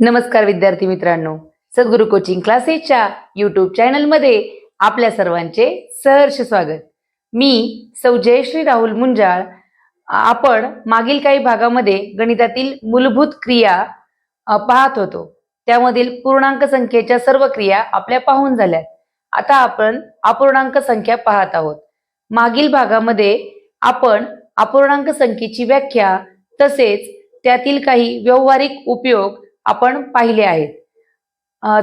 नमस्कार विद्यार्थी मित्रांनो. सद्गुरू कोचिंग क्लासेसच्या युट्यूब चॅनलमध्ये आपल्या सर्वांचे सहर्ष स्वागत. मी सौ जयश्री राहुल मुंजाळ. आपण मागील काही भागामध्ये गणितातील मूलभूत क्रिया पाहत होतो. त्यामधील पूर्णांक संख्येच्या सर्व क्रिया आपल्या पाहून झाल्यात. आता आपण अपूर्णांक संख्या पाहत आहोत. मागील भागामध्ये आपण अपूर्णांक संख्येची व्याख्या तसेच त्यातील काही व्यावहारिक उपयोग आपण पाहिले आहेत.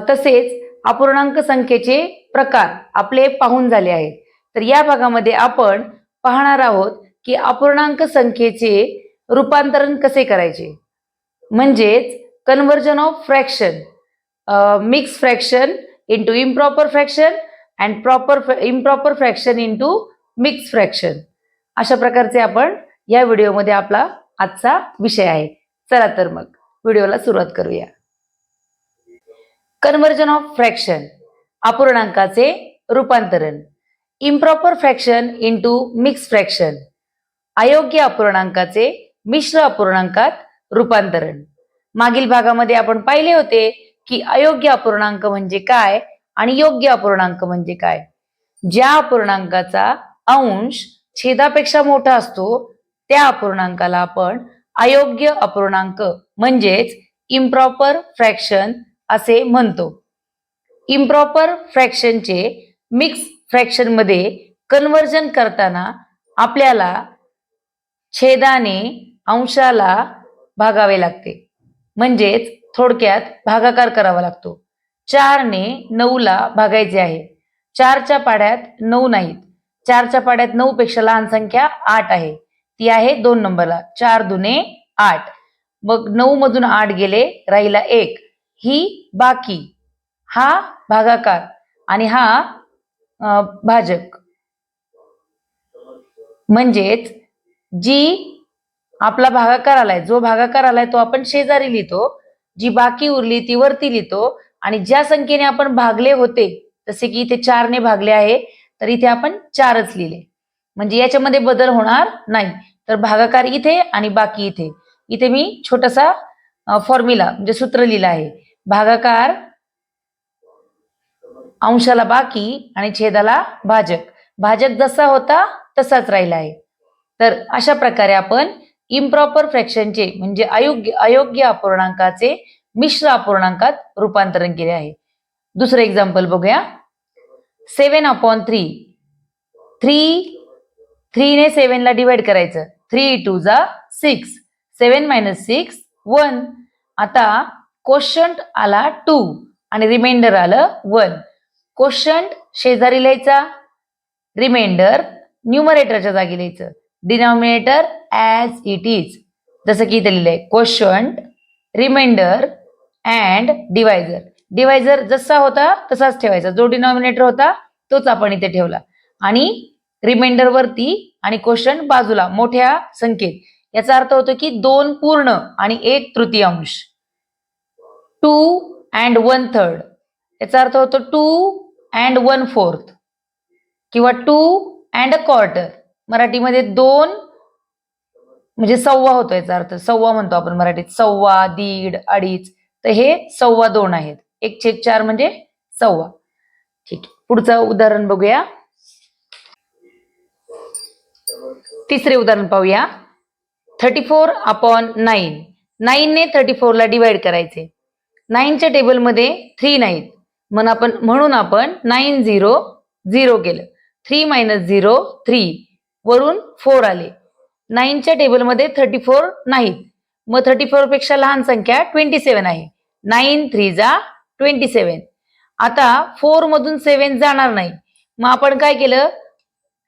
तसेच अपूर्णांक संख्येचे प्रकार आपले पाहून झाले आहेत. तर या भागामध्ये आपण पाहणार आहोत की अपूर्णांक संख्येचे रूपांतरण कसे करायचे. म्हणजेच conversion of fraction mix fraction into improper fraction and proper improper fraction into mix fraction अशा प्रकारचे आपण या व्हिडिओमध्ये आपला आजचा विषय आहे. चला तर मग व्हिडिओला सुरुवात करूया. कन्व्हर्जन ऑफ फ्रॅक्शन अपूर्णांकाचे रूपांतरण. Improper fraction into mix fraction अयोग्य अपूर्णांकाचे मिश्र अपूर्णांकात रूपांतरण. मागील भागामध्ये आपण पाहिले होते की अयोग्य अपूर्णांक म्हणजे काय आणि योग्य अपूर्णांक म्हणजे काय. ज्या अपूर्णांकाचा अंश छेदापेक्षा मोठा असतो त्या अपूर्णांकाला आपण अयोग्य अपूर्णांक म्हणजेच इम्प्रॉपर फ्रॅक्शन असे म्हणतो. इम्प्रॉपर फ्रॅक्शनचे मिक्स फ्रॅक्शनमध्ये कन्वर्जन करताना आपल्याला छेदाने अंशाला भागावे लागते. म्हणजेच थोडक्यात भागाकार करावा लागतो. चारने नऊला भागायचे आहे. चारच्या पाड्यात नऊ नाहीत. चारच्या पाड्यात नऊ पेक्षा लहान संख्या आठ आहे. ती आहे दोन नंबरला. चार दुने आठ. मग नऊ मधून आठ गेले राहिला एक. ही बाकी. हा भागाकार. आणि हा भाजक. म्हणजेच जी आपला भागाकार आलाय जो भागाकार आलाय तो आपण शेजारी लिहितो. जी बाकी उरली ती वरती लिहितो. आणि ज्या संख्येने आपण भागले होते जसे की इथे चारने भागले आहे तर इथे आपण चारच लिहिले. म्हणजे याच्यामध्ये बदल होणार नाही. तर भागाकार इथे आणि बाकी इथे. इथे मी छोटासा फॉर्म्युला म्हणजे सूत्र लिहिलं आहे. भागाकार अंशाला बाकी आणि छेदाला भाजक. भाजक जसा होता तसाच राहिला आहे. तर अशा प्रकारे आपण इम्प्रॉपर फ्रॅक्शनचे म्हणजे अयोग्य अयोग्य अपूर्णांकाचे मिश्र अपूर्णांकात रूपांतरण केले आहे. दुसरं एक्झाम्पल बघूया. सेवन अपॉन थ्री थ्री थ्रीने सेव्हनला डिवाइड करायचं. थ्री टू जा six. Seven minus six one. आता कोशंट आला टू आणि रिमाइंडर आलं वन क्वेश्चन शेजारी लिहायचा. रिमाइंडर न्यूमरेटरच्या जागी लिहायचं. डिनॉमिनेटर ॲज इट इज जसं की इथे लिहिलंय. Question remainder and divisor divisor जसा होता तसाच ठेवायचा. जो डिनॉमिनेटर होता तोच आपण इथे ठेवला. आणि रिमाइंडर वरती आणि क्वेश्चन बाजूला. मोठ्या संख्येत. याचा अर्थ होतो की दोन पूर्ण आणि एक तृतीयांश. टू अँड वन थर्ड याचा अर्थ होतो टू अँड वन फोर्थ किंवा टू अँड अ क्वार्टर मराठीमध्ये दोन म्हणजे सव्वा होतो याचा अर्थ. सव्वा म्हणतो आपण मराठीत. सव्वा दीड अडीच. तर हे सव्वा दोन आहेत. एक छेद चार म्हणजे सव्वा. ठीक. पुढचं उदाहरण बघूया. तिसरे उदाहरण पाहूया. थर्टी फोर अपॉन नाईन नाईनने थर्टी फोरला डिवाइड करायचे. नाईनच्या टेबलमध्ये थ्री नाहीत. म्हणून आपण म्हणून आपण नाईन झिरो झिरो केलं. थ्री मायनस झिरो थ्री वरून फोर आले. नाईनच्या टेबलमध्ये थर्टी फोर नाहीत. मग थर्टी फोरपेक्षा लहान संख्या ट्वेंटी सेवन आहे. नाईन थ्री जा ट्वेंटी सेवन आता फोरमधून सेवन जाणार नाही. मग आपण काय केलं?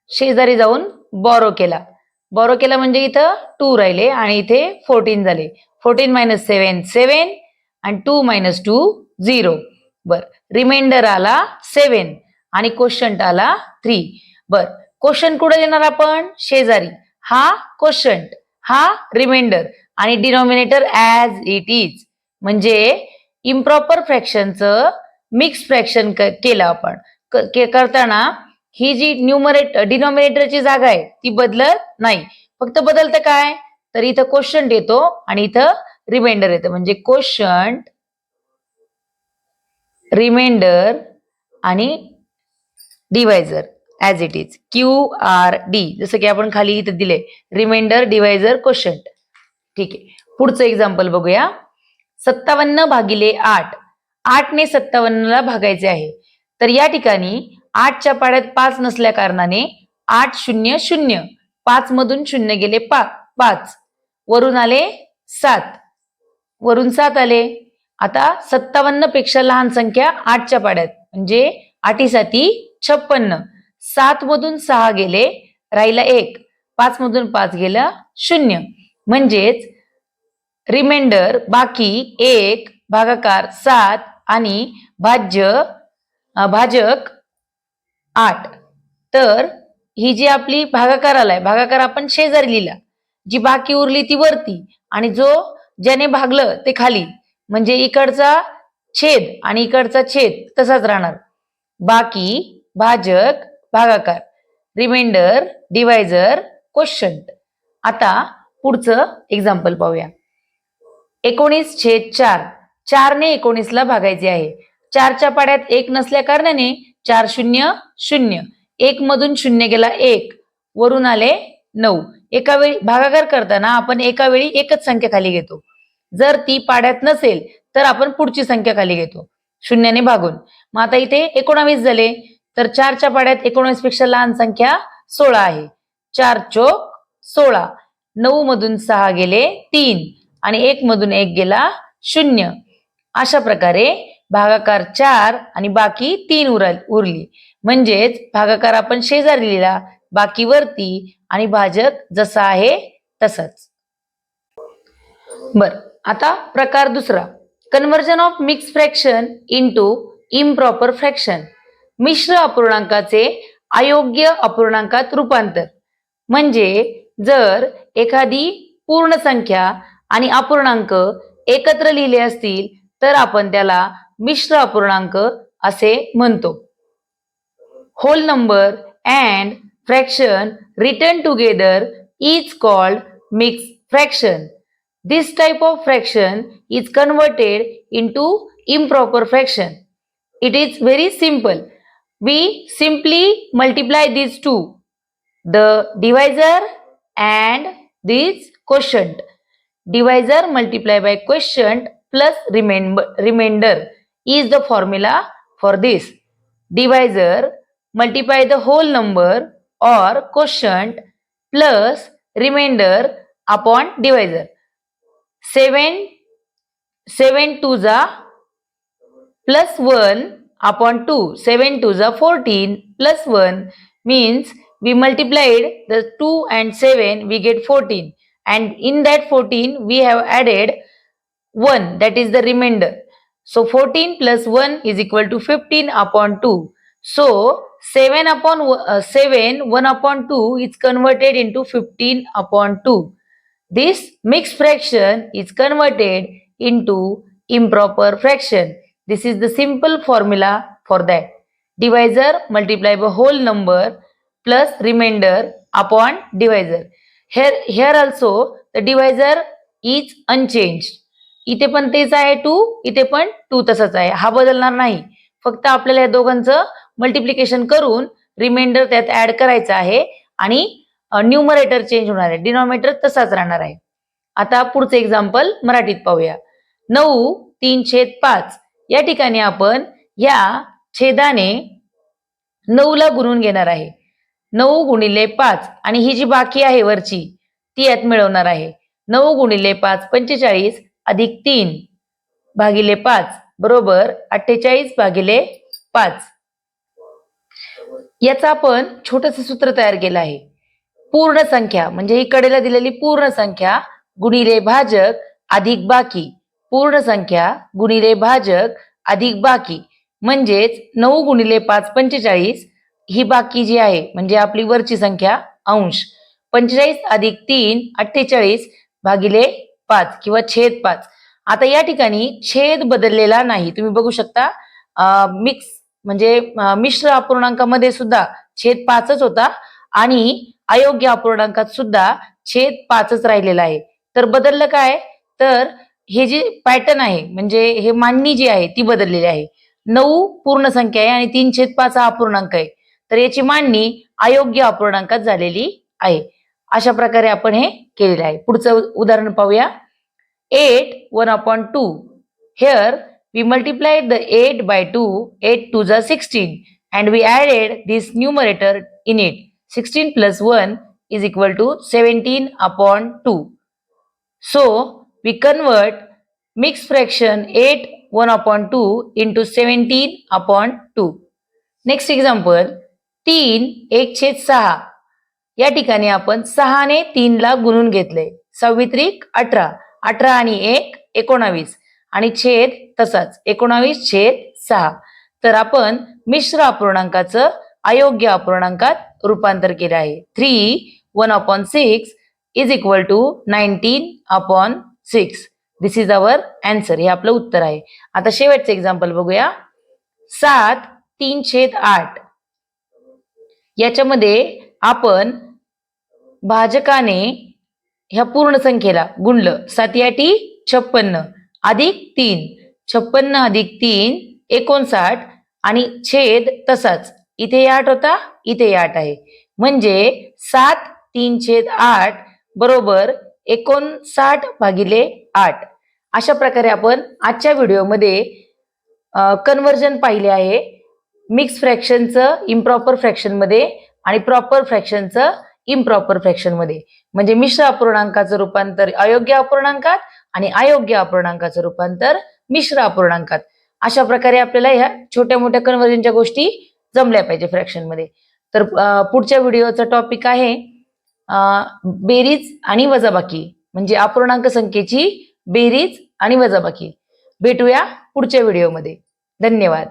शेजारी जाऊन बॉरो केला. बरो केला म्हणजे इथं टू राहिले आणि इथे फोर्टीन झाले. फोर्टीन मायनस सेवन सेवन आणि टू मायनस टू झिरो बर. रिमाइंडर आला सेवन आणि क्वेश्चन आला थ्री बर. क्वेश्चन कुठे देणार आपण? शेजारी. हा क्वेश्चन हा रिमाइंडर आणि डिनॉमिनेटर ॲज इट इज म्हणजे इम्प्रॉपर फ्रॅक्शनचं मिक्स फ्रॅक्शन केलं आपण. क- के- करताना ही जी न्यूमरेट डिनॉमिनेटरची जागा आहे ती बदलत नाही. फक्त बदलतं काय? तर इथं क्वेश्चन येतो आणि इथं रिमाइंडर येतं. म्हणजे क्वेश्चन रिमाइंडर आणि divisor as it is Q R D जसं की आपण खाली इथं दिले रिमाइंडर डिवायझर क्वेश्चन ठीक आहे. पुढचं एक्झाम्पल बघूया. सत्तावन्न भागिले आठ. आठने सत्तावन्नला भागायचे आहे. तर या ठिकाणी आठच्या पाड्यात पाच नसल्या कारणाने आठ शून्य शून्य. पाच मधून शून्य गेले पा पाच. वरून आले सात. वरून सात आले. आता सत्तावन्नपेक्षा लहान संख्या आठच्या पाड्यात. म्हणजे आठी साती छप्पन्न. सात मधून सहा गेले राहिला एक. पाच मधून पाच गेलं शून्य. म्हणजेच रिमाइंडर बाकी एक भागाकार सात आणि भाज्य भाजक आठ. तर ही जी आपली भागाकार आलाय भागाकार आपण शेजारी लिहिला. जी बाकी उरली ती वरती आणि जो ज्याने भागलं ते खाली. म्हणजे इकडचा छेद आणि इकडचा छेद तसाच राहणार. बाकी भाजक भागाकार. रिमाइंडर डिवायझर क्वेश्चन आता पुढचं एक्झाम्पल पाहूया. एकोणीस छेद चार. चारने एकोणीसला भागायचे आहे. चारच्या पाड्यात एक नसल्या कारणाने चार शून्य शून्य. एक मधून शून्य गेला एक. वरून आले नऊ. एका वेळी भागाकार करताना आपण एका वेळी एकच संख्या खाली घेतो. जर ती पाड्यात नसेल तर आपण पुढची संख्या खाली घेतो. शून्याने भागून. मग आता इथे एकोणावीस झाले. तर चारच्या पाड्यात एकोणावीसपेक्षा लहान संख्या सोळा आहे. चार चोक सोळा. नऊ मधून सहा गेले तीन. आणि एक मधून एक गेला शून्य. अशा प्रकारे भागाकार चार आणि बाकी तीन उरल उरली. म्हणजेच भागाकार आपण शेजारी लिहिला बाकी वरती आणि भाजक जसा आहे तसाच. बर आता प्रकार दुसरा. Conversion of mix fraction into improper fraction मिश्र अपूर्णांकाचे अयोग्य अपूर्णांकात रूपांतर. म्हणजे जर एखादी पूर्ण संख्या आणि अपूर्णांक एकत्र लिहिले असतील तर आपण त्याला मिश्र अपूर्णांक असे म्हणतो. Whole number and fraction return together is called mix fraction this type of fraction is converted into improper fraction it is very simple we simply multiply this to the divisor and this quotient divisor multiply by question plus remain remainder is the formula for this. Divisor multiply the whole number or quotient plus remainder upon divisor. 7 7 to the plus 1 upon 2 7 to the 14 plus 1 means we multiplied the 2 and 7 we get 14 and in that 14 we have added 1 that is the remainder so 14 plus 1 is equal to 15 upon 2 so 7 upon uh, 7 1 upon 2 is converted into 15 upon 2 this mixed fraction is converted into improper fraction. This is the simple formula for that. Divisor multiply by whole number plus remainder upon divisor. Here, here also the divisor is unchanged. इथे पण तेच आहे to इथे पण to तसंच आहे. हा बदलणार नाही. फक्त आपल्याला या दोघांचं मल्टिप्लिकेशन करून रिमाइंडर त्यात ऍड करायचं आहे आणि न्यूमरेटर चेंज होणार आहे. डिनॉमिनेटर तसाच राहणार आहे. आता पुढचं एक्झाम्पल मराठीत पाहूया. नऊ तीन छेद पाच. या ठिकाणी आपण या छेदाने नऊला गुणून घेणार आहे. नऊ गुणिले पाच. आणि ही जी बाकी आहे वरची ती यात मिळवणार आहे. नऊ गुणिले पाच पंचेचाळीस. अधिक तीन भागिले पाच बरोबर अठ्ठेचाळीस भागिले पाच. याचा आपण छोटस सूत्र तयार केलं आहे. पूर्ण संख्या म्हणजे ही कडेला दिलेली पूर्ण संख्या गुणिले भाजक अधिक बाकी. पूर्ण संख्या गुणिले भाजक अधिक बाकी. म्हणजेच नऊ गुणिले पाच पंचेचाळीस ही बाकी जी आहे म्हणजे आपली वरची संख्या अंश. पंचेचाळीस अधिक तीन अठ्ठेचाळीस भागिले पाच किंवा छेद पाच. आता या ठिकाणी छेद बदललेला नाही. तुम्ही बघू शकता मिक्स म्हणजे मिश्र अपूर्णांकामध्ये सुद्धा छेद पाचच होता आणि अयोग्य अपूर्णांकात सुद्धा छेद पाचच राहिलेला आहे. तर बदललं काय? तर हे जे पॅटर्न आहे म्हणजे हे मांडणी जी आहे ती बदललेली आहे. नऊ पूर्ण संख्या आहे आणि तीन छेद पाच हा अपूर्णांक आहे. तर याची मांडणी अयोग्य अपूर्णांकात झालेली आहे. अशा प्रकारे आपण हे केलेलं आहे. पुढचं उदाहरण पाहूया. Eight one upon two here we multiply the eight by two eight two जा sixteen and we added this numerator in it sixteen plus one is equal to seventeen upon two So we convert mixed fraction 8 1 upon 2 into 17 upon 2. Next example, 3 एक छेद सहा. या ठिकाणी आपण सहाने तीनला गुणून घेतले. सव्वित्रिक अठरा. अठरा आणि एक एकोणावीस. आणि छेद तसाच एकोणावीस छेद सहा. तर आपण मिश्र अपूर्णांकाचं अयोग्य अपूर्णांकात रूपांतर केलं आहे. Three one upon six is equal to nineteen upon six this is our answer हे आपलं उत्तर आहे. आता शेवटचं एक्झाम्पल बघूया. सात तीन छेद आठ. याच्यामध्ये आपण भाजकाने ह्या पूर्ण संख्येला गुणलं. सात छप्पन्न अधिक तीन. छप्पन्न अधिक तीन एकोणसाठ आणि छेद तसाच. इथे आठ होता इथे आठ आहे. म्हणजे सात तीन छेद आठ बरोबर एकोणसाठ भागिले आठ. अशा प्रकारे आपण आजच्या व्हिडिओमध्ये कन्वर्जन पाहिले आहे. मिक्स फ्रॅक्शनचं इम्प्रॉपर फ्रॅक्शनमध्ये आणि प्रॉपर फ्रॅक्शनचं इम्प्रॉपर फ्रॅक्शनमध्ये म्हणजे मिश्र अपूर्णांकाचं रूपांतर अयोग्य अपूर्णांकात आणि अयोग्य अपूर्णांकाचं रूपांतर मिश्र अपूर्णांकात. अशा प्रकारे आपल्याला ह्या छोट्या मोठ्या कन्वर्जनच्या गोष्टी जमल्या पाहिजे फ्रॅक्शनमध्ये तर पुढच्या व्हिडिओचा टॉपिक आहे बेरीज आणि वजाबाकी. म्हणजे अपूर्णांक संख्येची बेरीज आणि वजाबाकी. भेटूया पुढच्या व्हिडिओमध्ये धन्यवाद.